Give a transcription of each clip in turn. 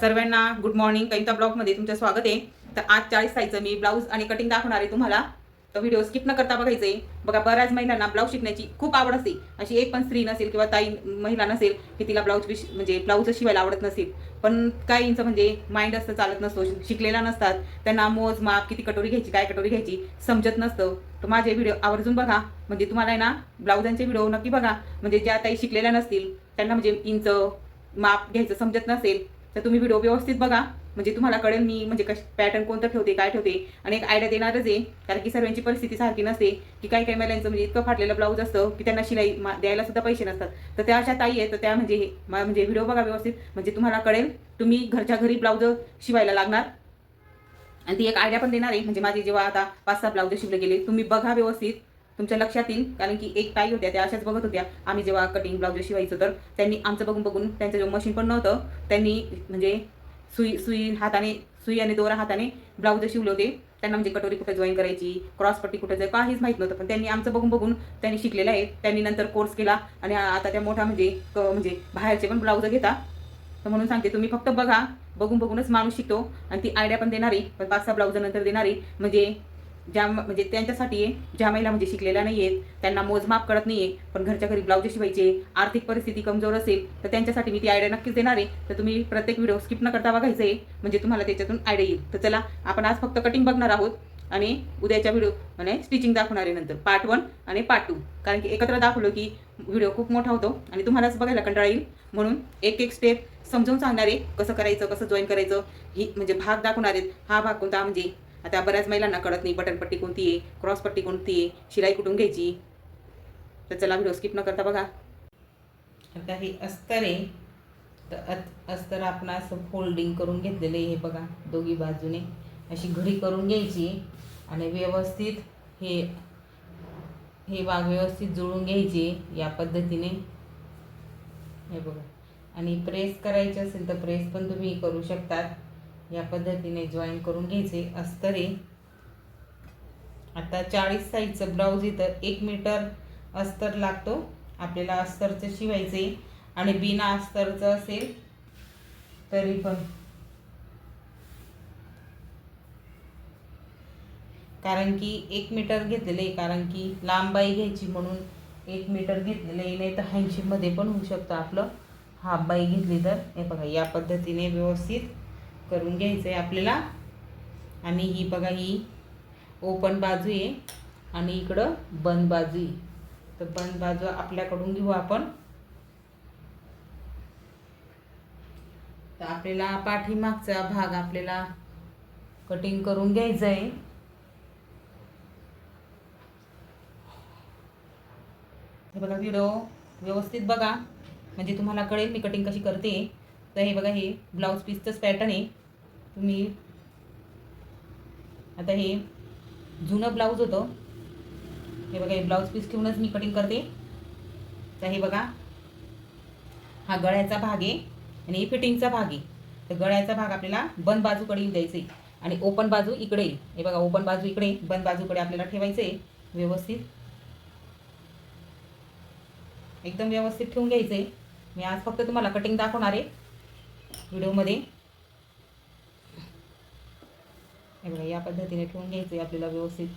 सर्वांना good morning कविता ब्लॉगमध्ये तुमचं स्वागत आहे. तर आज चाळीस साईजचं मी ब्लाऊज आणि कटिंग दाखवणार आहे तुम्हाला. तर व्हिडिओ स्किप न करता बघायचं आहे. बघा बऱ्याच महिलांना ब्लाऊज शिकण्याची खूप आवड असते. अशी एक पण स्त्री नसेल किंवा ताई महिला नसेल की तिला ब्लाऊज म्हणजे ब्लाऊज शिवायला आवडत नसेल. पण काहींचं म्हणजे माइंड असतं चालत नसतो शिकलेला नसतात. त्यांना मोज माप किती कटोरी घ्यायची काय कटोरी घ्यायची समजत नसतं. तर माझे व्हिडिओ आवर्जून बघा. म्हणजे तुम्हाला आहे ना ब्लाऊजांचे व्हिडिओ नक्की बघा. म्हणजे ज्या ताई शिकलेल्या नसतील त्यांना म्हणजे इंच माप घ्यायचं समजत नसेल तर तुम्ही व्हिडिओ व्यवस्थित बघा. म्हणजे तुम्हाला कळेल मी म्हणजे कश पॅटर्न कोणतं ठेवते काय ठेवते. आणि एक आयडिया देणारच आहे. कारण की सर्वांची परिस्थिती सारखी नसते. की काही काही महिलांचं म्हणजे इतकं फाटलेलं ब्लाऊज असतं की त्यांना शिलाई मा- द्यायला सुद्धा पैसे नसतात. तर त्या अशा ताई आहेत. तर त्या म्हणजे हे- मा- म्हणजे व्हिडिओ बघा व्यवस्थित. म्हणजे तुम्हाला कळेल तुम्ही घरच्या घरी ब्लाऊज शिवायला लागणार. आणि ती एक आयडिया पण देणार आहे. म्हणजे माझे जेव्हा आता पाच सहा ब्लाऊज शिवले गेले तुम्ही बघा व्यवस्थित. तुमच्या लक्षात येईल. कारण की एक ताई होत्या त्या अशाच बघत होत्या. आम्ही जेव्हा कटिंग ब्लाऊज शिवायचो तर त्यांनी आमचं बघून बघून त्यांचं जेव्हा मशीन पण नव्हतं त्यांनी म्हणजे सुई सुई हाताने सुई आणि दोरा हाताने ब्लाऊज शिवले होते त्यांना म्हणजे कटोरी कुठे जॉईन करायची क्रॉसपट्टी कुठे जाय काहीच माहीत नव्हतं. पण त्यांनी आमचं बघून बघून त्यांनी शिकलेलं आहे. त्यांनी नंतर कोर्स केला आणि आता त्या मोठा म्हणजे म्हणजे बाहेरचे पण ब्लाऊज घेता. तर म्हणून सांगते तुम्ही फक्त बघा. बघून बघूनच माणूस शिकतो आणि ती आयडिया पण देणारी पण पाच सहा ब्लाऊज नंतर देणारी. म्हणजे ज्या म्हणजे त्यांच्यासाठी आहे ज्या महिला म्हणजे शिकलेल्या नाही आहेत त्यांना मोजमाप कळत नाही आहे पण घरच्या घरी ब्लाऊज शिवायचे आर्थिक परिस्थिती कमजोर असेल तर त्यांच्यासाठी मी ती आयडिया नक्कीच देणार आहे. तर तुम्ही प्रत्येक व्हिडिओ स्किप न करता बघायचं आहे म्हणजे तुम्हाला त्याच्यातून आयडिया येईल. तर चला आपण आज फक्त कटिंग बघणार आहोत आणि उद्याच्या व्हिडिओ म्हणजे स्टिचिंग दाखवणार आहे नंतर. पार्ट वन आणि पार्ट टू कारण की एकत्र दाखवलं की व्हिडिओ खूप मोठा होतो आणि तुम्हालाच बघायला कंटाळा येईल. म्हणून एक एक स्टेप समजून सांगणार आहे कसं करायचं कसं जॉईन करायचं ही म्हणजे भाग दाखवणार आहेत. हा भाग कोणता? म्हणजे आता बऱ्याच महिलांना कळत नाही बटनपट्टी कोणती आहे क्रॉसपट्टी कोणती आहे शिलाई कुठून घ्यायची? तर चला व्हिडिओ स्किप न करता बघा. आता हे अस्तर आहे. तर अत- अस्तर आपण असं फोल्डिंग करून घेतलेलं आहे हे बघा दोघी बाजूने. अशी घडी करून घ्यायची आणि व्यवस्थित हे हे बाग व्यवस्थित जुळून घ्यायचे या पद्धतीने. हे बघा. आणि प्रेस करायचे असेल तर प्रेस पण तुम्ही करू शकतात. या पद्धतीने जॉईन करून घ्यायचे अस्तर आहे आता चाळीस साईजचं ब्लाऊज इथं एक मीटर अस्तर लागतो. आपल्याला अस्तरचं शिवायचे आणि बिना अस्तरचं असेल तरी पण. कारण की एक मीटर घेतलेलं आहे. कारण की लांबाई घ्यायची म्हणून एक मीटर घेतलेलं आहे. नाही तर ऐंशीमध्ये पण होऊ शकतं आपलं. हाफ बाई घेतली तर. हे बघा या पद्धतीने व्यवस्थित करून घ्यायचं आहे आपल्याला. आणि ही बघा ही ओपन बाजू आहे. आणि इकडं बंद बाजू आहे. तर बंद बाजू आपल्याकडून घेऊ आपण. तर आपल्याला पाठीमागचा भाग आपल्याला कटिंग करून घ्यायचा आहे हे बघा व्हिडिओ व्यवस्थित बघा. म्हणजे तुम्हाला कळेल मी कटिंग कशी करते. तर हे बघा हे ब्लाऊज पीसचंच पॅटर्न आहे. तुम्ही आता हे जुनं ब्लाऊज होतं. हे बघा हे ब्लाऊज पीस ठेवूनच मी कटिंग करते. तर हे बघा हा गळ्याचा भाग आहे आणि हे फिटिंगचा भाग आहे. तर गळ्याचा भाग आपल्याला बंद बाजूकडे येऊ द्यायचा आहे आणि ओपन बाजू इकडे हे बघा ओपन बाजू इकडे बंद बाजूकडे आपल्याला ठेवायचं आहे व्यवस्थित. एकदम व्यवस्थित ठेवून घ्यायचं आहे मी आज फक्त तुम्हाला कटिंग दाखवणार आहे. व्हिडिओमध्ये. हे बघा या पद्धतीने ठेवून घ्यायचं आहे आपल्याला व्यवस्थित.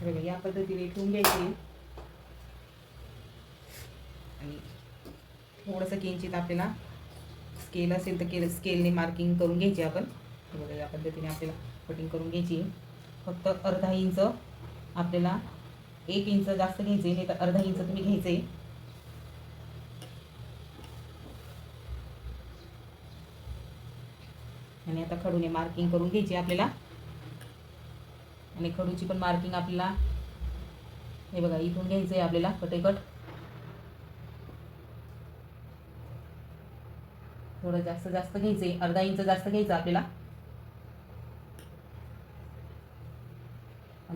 हे बघा या पद्धतीने ठेवून घ्यायचे. आणि थोडंसं किंचित आपल्याला स्केल असेल तर केल स्केलने मार्किंग करून घ्यायची आपण. बघा या पद्धतीने आपल्याला कटिंग करून घ्यायची. फक्त अर्धा इंच आपल्याला एक इंच जास्त घ्यायचे नाही तर अर्धा इंच तुम्ही घ्यायचे. आणि आता खडूने मार्किंग करून घ्यायची आपल्याला. आणि खडूची पण मार्किंग आपल्याला हे बघा इथून घ्यायचं आहे आपल्याला कटेकट थोडं जास्त जास्त घ्यायचं आहे अर्धा इंच जास्त घ्यायचं आपल्याला.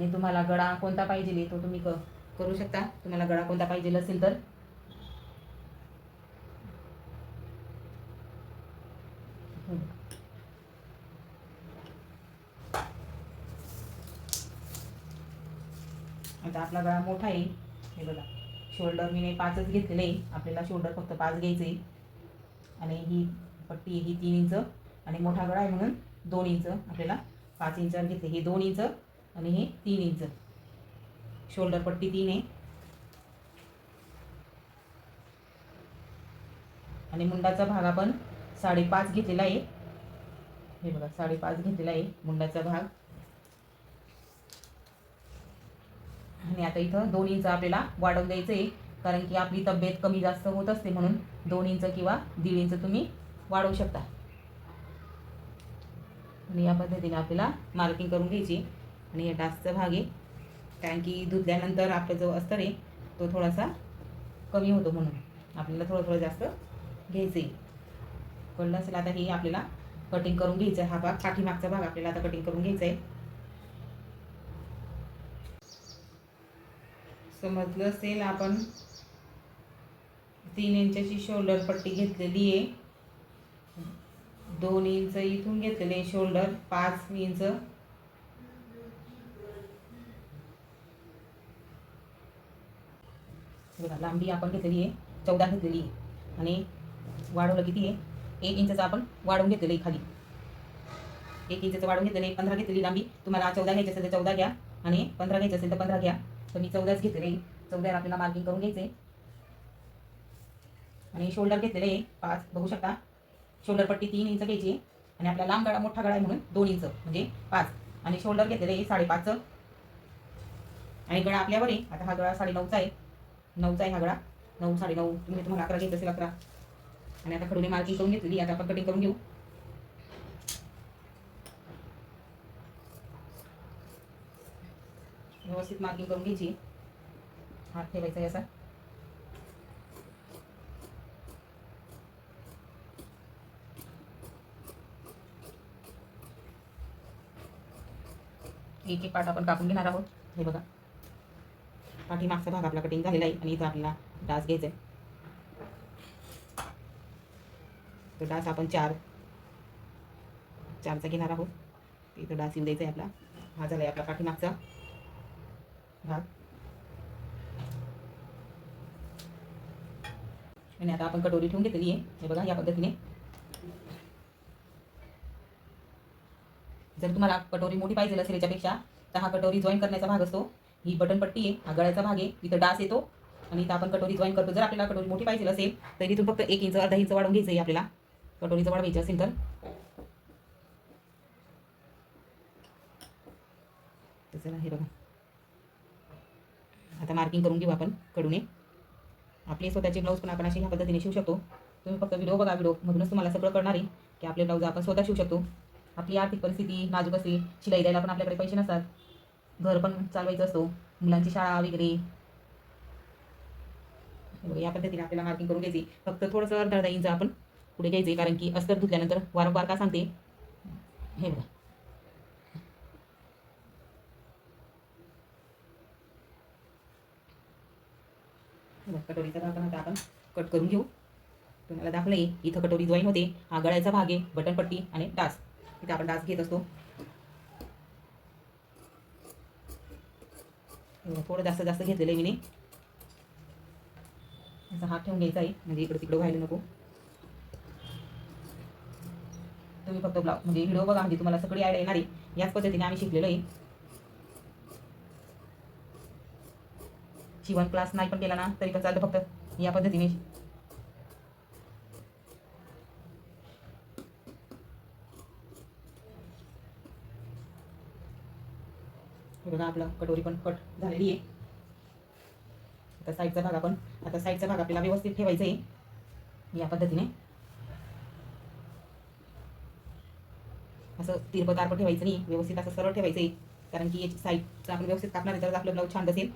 आणि तुम्हाला गळा कोणता पाहिजे तो तुम्ही क करू शकता. तुम्हाला गळा कोणता पाहिजे असेल तर. आता आपला गळा मोठा आहे. हे बघा. शोल्डर मी पाचच घेतले नाही आपल्याला शोल्डर फक्त पाच घ्यायचं. आहे आणि ही पट्टी ही तीन इंच. आणि मोठा गळा आहे म्हणून दोन इंच. आपल्याला पाच इंच घेतले. हे दोन इंच. आणि हे तीन इंच. शोल्डर पट्टी तीन आहे. आणि मुंडाचा भाग आपण साडेपाच घेतलेला आहे. हे बघा साडेपाच घेतलेला आहे मुंडाचा भाग. आणि आता इथं दोन इंच आपल्याला वाढवून द्यायचं आहे कारण की आपली तब्येत कमी जास्त होत असते म्हणून दोन इंच किंवा दीड इंच तुम्ही वाढवू शकता. आणि या पद्धतीने आपल्याला मार्किंग करून घ्यायची. आणि हे डासचा भाग आहे. कारण की धुतल्यानंतर आपला जो अस्तर आहे तो थोडासा कमी होतो म्हणून. आपल्याला थोडं थोडं जास्त घ्यायचं आहे कळलं असेल आता हे आपल्याला कटिंग करून घ्यायचं आहे हा भाग पाठीमागचा भाग आपल्याला आता कटिंग करून घ्यायचा आहे समजलं असेल आपण तीन इंचाची शोल्डर पट्टी घेतलेली आहे. दोन इंच इथून घेतलेले शोल्डर पाच इंच बघा लांबी आपण घेतलेली आहे चौदा घेतलेली आहे. आणि वाढवलं किती आहे? एक इंचचं आपण वाढवून घेतलेलं आहे खाली. एक इंचचं वाढवून घेतलेलं आहे पंधरा घेतलेली लांबी. तुम्हाला चौदा घ्यायची असेल तर चौदा घ्या. आणि पंधरा घ्यायची असेल तर पंधरा घ्या. तर मी चौदाच घेतलेले आहे. चौदाला आपल्याला मार्किंग करून घ्यायचे आणि शोल्डर घेतलेले आहे पाच. बघू शकता. शोल्डर पट्टी तीन इंच घ्यायची आहे. आणि आपला लांब गळा मोठा गळा आहे म्हणून दोन इंच म्हणजे पाच. आणि शोल्डर घेतलेले आहे साडेपाचचं. आणि गळा आपल्यावर आहे. आता हा गळा साडे नऊचा आहे. नऊचा आहे हगडा नऊ साडे नऊ. तुम्ही तुम्हाला अकरा घ्यायचं असेल अकरा. आणि आता खडूने मार्किंग करून घेतलेली आता आपण कटिंग करून घेऊ. व्यवस्थित मार्किंग करून घ्यायची. हात ठेवायचा याचा असा. एक एक पाठ आपण कापून घेणार आहोत. हे बघा. पाठीमागचा भाग आपला कटिंग झालेला आहे आणि इथं आपल्याला डास घ्यायचा आहे. तो डास आपण चार चारचा घेणार आहोत. इथं डास येऊ द्यायचा आहे आपला. हा झाला आहे आपला पाठीमागचा भाग. आणि आता आपण कटोरी ठेवून घेतलेली आहे. हे बघा या पद्धतीने. जर तुम्हाला कटोरी मोठी पाहिजे असेल याच्यापेक्षा तर हा कटोरी जॉईन करण्याचा भाग असतो. ही बटन पट्टी आहे हा गळ्याचा भाग आहे इथं डास येतो. आणि इथं आपण कटोरी जॉईन करतो. जर आपल्याला कटोरी मोठी पाहिजे असेल तर इथून फक्त एक इंच अर्धा इंच वाढवून घ्यायचं आहे आपल्याला. कटोरीचं वाढवायची असेल तर. चला हे बघा. आता मार्किंग करून घेऊ आपण कडून. आपले स्वतःचे ब्लाऊज पण आपण असे ह्या पद्धतीने शिवू शकतो. तुम्ही फक्त व्हिडिओ बघा. व्हिडिओ मधूनच तुम्हाला सगळं करणार आहे की आपले ब्लाऊज आपण स्वतः शिवू शकतो. आपली आर्थिक परिस्थिती नाजूक असेल शिलाई द्यायला पण आपल्याकडे पैसे नसतात. घर पण चालवायचं असतो. मुलांची शाळा वगैरे. या पद्धतीने आपल्याला मार्किंग करून घ्यायची. फक्त थोडंसं अर्धा अर्धा इंच आपण पुढे घ्यायचे कारण की अस्तर धुतल्यानंतर वारंवार का सांगते? हे बघा. कटोरीचा भाग आता आपण कट करून घेऊ. तुम्हाला दाखवलं आहे इथं कटोरी जॉईन होते. हा गळ्याचा भाग आहे बटन पट्टी आणि डास. इथे आपण डास घेत असतो हे बघा, थोडं जास्त जास्त घेतलेलं आहे मी. असा हात ठेवून घ्यायचा आहे. म्हणजे इकडे तिकडं व्हायला नको. तुम्ही फक्त ब्लाऊज म्हणजे व्हिडिओ बघा म्हणजे तुम्हाला सगळी आयडिया येणार आहे. याच पद्धतीने आम्ही शिकलेलो आहे. शिवण क्लास नाही पण केला ना तरी पण चालतं फक्त या पद्धतीने बघा आपलं कटोरी पण कट झालेली आहे. आता साईडचा भाग आपण आता साईडचा भाग आपल्याला व्यवस्थित ठेवायचा आहे. या पद्धतीने. असं तिरपं तारपं ठेवायचं नाही. व्यवस्थित असं सरळ ठेवायचं आहे. कारण की याची साईडचं आपण व्यवस्थित कापणार आहे तर आपलं ब्लाऊज छान असेल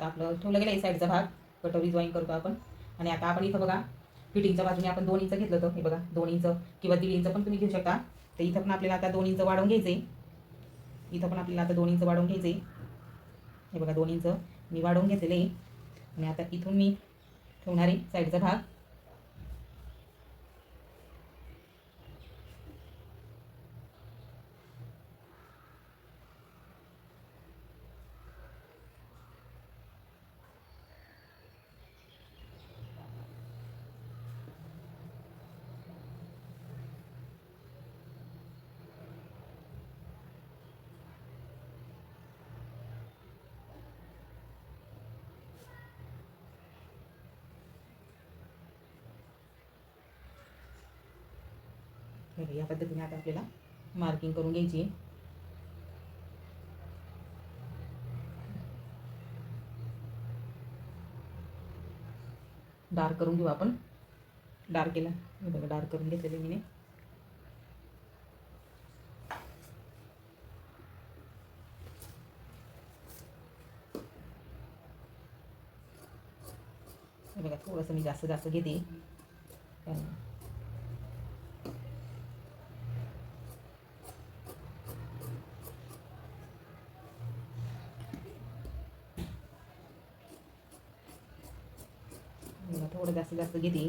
आपलं ठेवलं गेलं आहे साईडचा भाग. कटोरी जॉईन करतो आपण. आणि आता आपण इथं बघा. फिटिंगच्या बाजूने आपण दोन इंच घेतलं तर हे बघा दोन इंच किंवा दीड इंच पण तुम्ही घेऊ शकता. तर इथं पण आपल्याला आता दोन इंच वाढवून घ्यायचे. इथं पण आपल्याला आता दोन इंच वाढवून घ्यायचे. हे बघा दोन इंच मी वाढवून घेतलेले. आणि आता इथून मी ठेवणार आहे साईडचा भाग. या पद्धतीने आता आपल्याला मार्किंग करून घ्यायची आहे. डार्क करून घेऊ आपण. डार्क केला. हे बघा डार्क करून घेतलेले मी बघा थोडंसं मी जास्त जास्त घेते कारण बघा, spaghetti.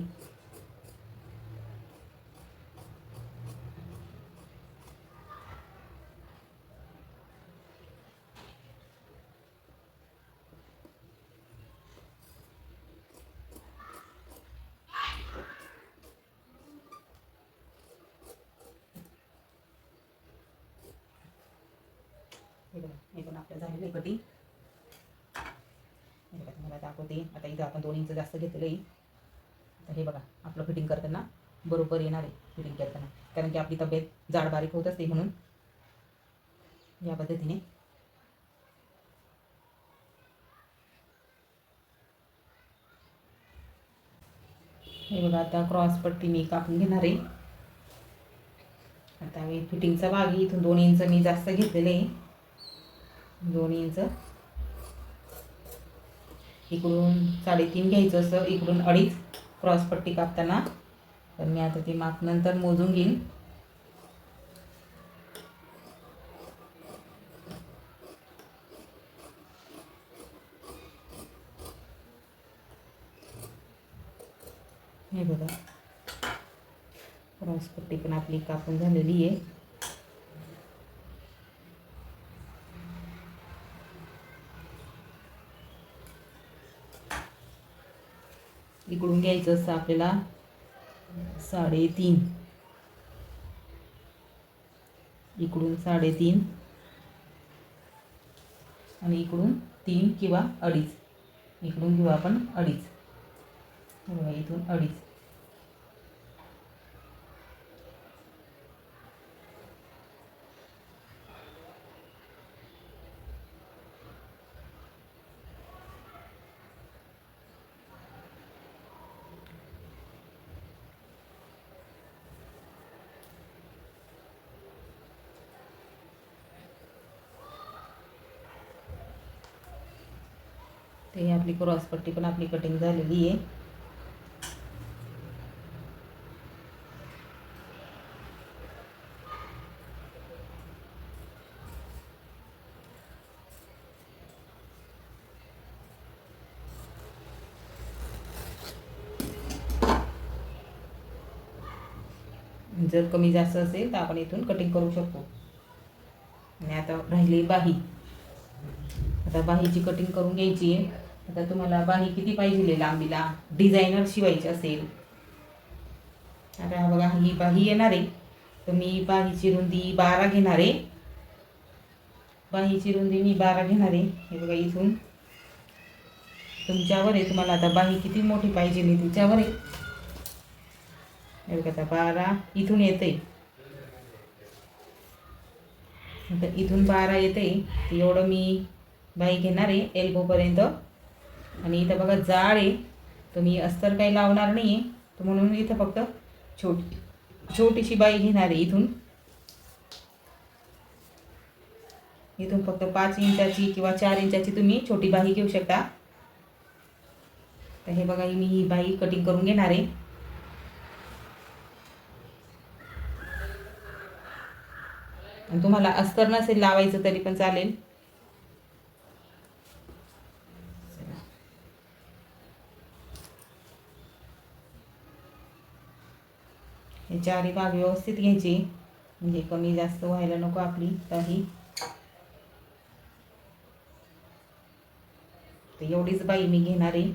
हे पण आपल्या झालेलं आहे तुम्हाला दाखवते. आता इथं आपण दोन इंच जास्त घेतलेलं तर हे बघा आपलं फिटिंग करताना बरोबर येणार आहे फिटिंग करताना. कारण की आपली तब्येत जाड बारीक होत असते म्हणून या पद्धतीने हे बघा आता क्रॉस पट्टी मी कापून घेणार आहे. आता मी फिटिंगचा भाग इथून दोन इंच मी जास्त घेतलेलं आहे. दोन इंच इकडून साडेतीन घ्यायचं असं इकडून अडीच. क्रॉस पट्टी कापताना. तर मी आता ते माप नंतर मोजून घेईन. हे बघा. क्रॉस पट्टी पण आपली कापून झालेली आहे. इकडून घ्यायचं असतं आपल्याला. साडेतीन. इकडून साडेतीन. आणि इकडून तीन किंवा अडीच. इकडून घेऊ आपण अडीच. इथून अडीच. ते ही आपली क्रॉस पट्टी पण आपली कटिंग झालेली आहे. जर कमी जास्त असेल तर आपण इथून कटिंग करू शकतो. आणि आता राहिली बाही. आता बाहीची कटिंग करून घ्यायची आहे. आता तुम्हाला बाही किती पाहिजे लांबीला? डिझायनर शिवायची असेल. आता हा बघा ही बाही येणार आहे. तर मी बाहीची रुंदी बारा घेणार आहे. बाहीची रुंदी मी बारा घेणार आहे. हे बघा इथून. तुमच्यावर आहे. तुम्हाला आता बाही किती मोठी पाहिजे मी तुमच्यावर आहे. हे बघा आता बारा इथून येते आता इथून बारा येते एवढं मी बाई घेणार आहे. एल्बोपर्यंत. आणि इथं बघा जाळ आहे. तर मी अस्तर काही लावणार नाही आहे तर म्हणून इथं फक्त छोटी छोटीशी बाई घेणार आहे इथून. इथून फक्त पाच इंचाची किंवा चार इंचाची तुम्ही छोटी बाही घेऊ शकता. तर हे बघा मी ही बाई कटिंग करून घेणार आहे. आणि तुम्हाला अस्तर नसेल लावायचं तरी पण चालेल. हे चारही भाग व्यवस्थित घ्यायचे. म्हणजे कमी जास्त व्हायला नको आपली काही. तर एवढीच बाई मी घेणार आहे.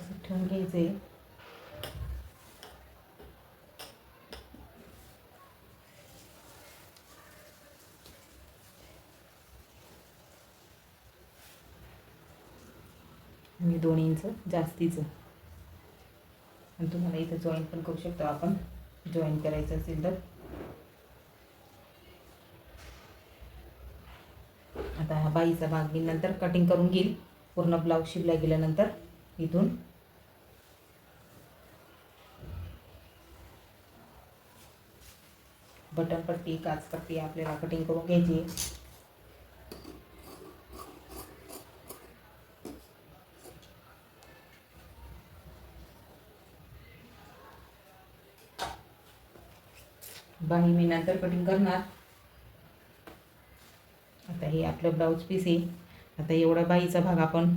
हे व्यवस्थित ठेवून घ्यायचं आहे आणि दोन इंच जास्तीचं. आणि तुम्हाला इथं जॉईन पण करू शकतो आपण. जॉईन करायचं असेल तर. आता हा बाईचा भाग मी नंतर कटिंग करून घेईल. पूर्ण ब्लाऊज शिवला गेल्यानंतर इथून. बटन पट्टी काच पट्टी आपल्याला कटिंग करून घ्यायची. बाही मी नंतर कटिंग करणार. आता हे आपलं ब्लाऊज पीस आहे. आता एवढा बाईचा भाग आपण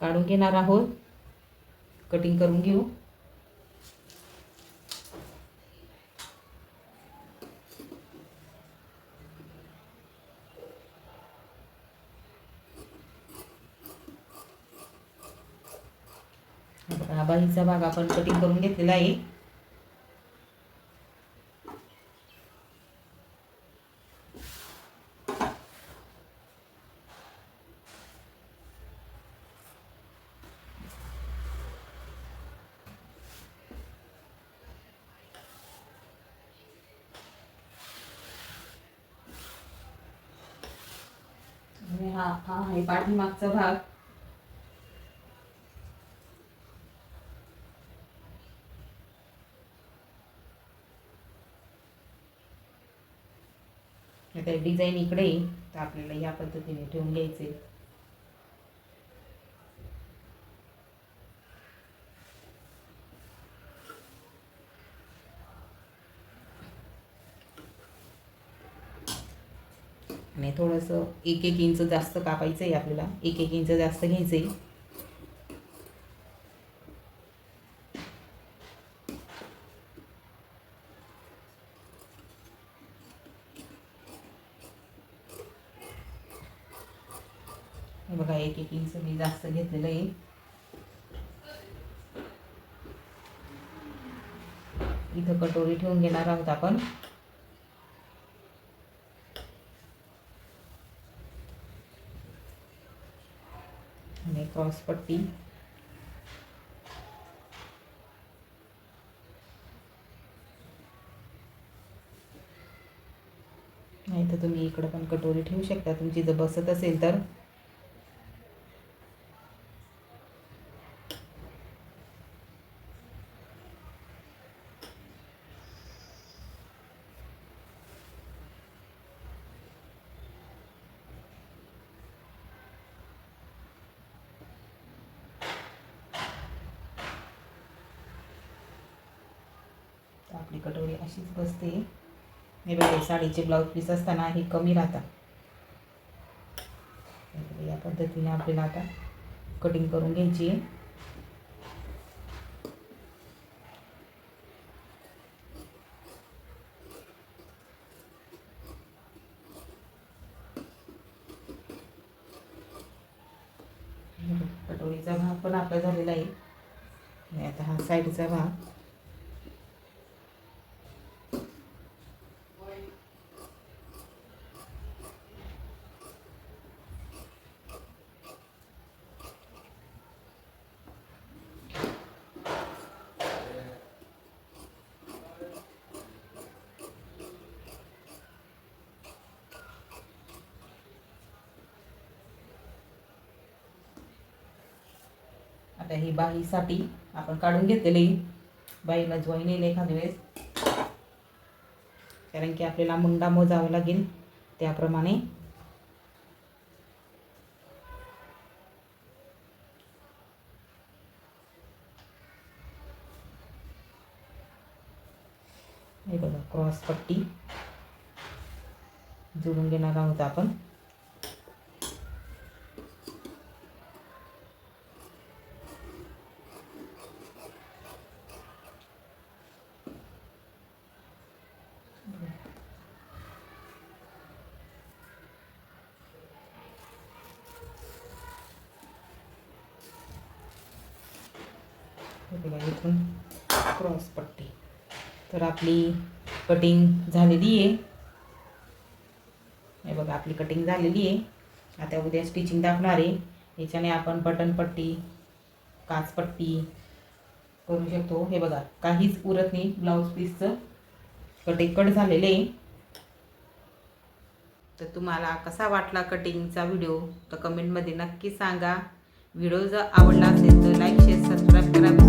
काढून घेणार आहोत. कटिंग करून घेऊ. आता भाग आपण कटिंग करून घेतलेला आहे. हा हा हे पाठीमागचा भाग. आता डिझाईन इकडे तर आपल्याला या पद्धतीने ठेवून घ्यायचे. आणि थोडंसं एक एक इंच जास्त कापायचं आहे आपल्याला. एक एक इंच जास्त घ्यायचं आहे हे बघा एक एक इंच मी जास्त घेतलेलं आहे. इथं कटोरी ठेवून घेणार आहोत आपण. आणि क्रॉस पट्टी. नाही तर तुम्ही इकडं पण कटोरी ठेवू शकता. तुमची जर बसत असेल तर. आपली कटोरी अशीच बसते. हे बघा साडीचे ब्लाऊज पीस असताना हे कमी राहतात. या पद्धतीने आपल्याला आता कटिंग करून घ्यायची. आहे कटोरीचा भाग पण आपला झालेला आहे. आता हा साईडचा भाग आता ही बाईसाठी आपण काढून घेतलेली. बाईला जॉईन येईल एखाद्या वेळेस. कारण की आपल्याला मुंडा मोजावा लागेल त्याप्रमाणे. हे बघा क्रॉस पट्टी जोडून घेणार आहोत आपण. क्रॉस पट्टी. तर आपली कटिंग झालेली आहे. हे बघा आपली कटिंग झालेली आहे. आता उद्या स्टिचिंग दाखवणार आहे. याच्याने आपण बटन पट्टी काचपट्टी करू शकतो. हे बघा काहीच उरत नाही. ब्लाऊज पीसचं कटिंग कट झालेले आहे. तर तुम्हाला कसा वाटला कटिंगचा व्हिडिओ तर कमेंटमध्ये नक्की सांगा. व्हिडिओ जर आवडला असेल तर लाईक शेअर सबस्क्राईब करा.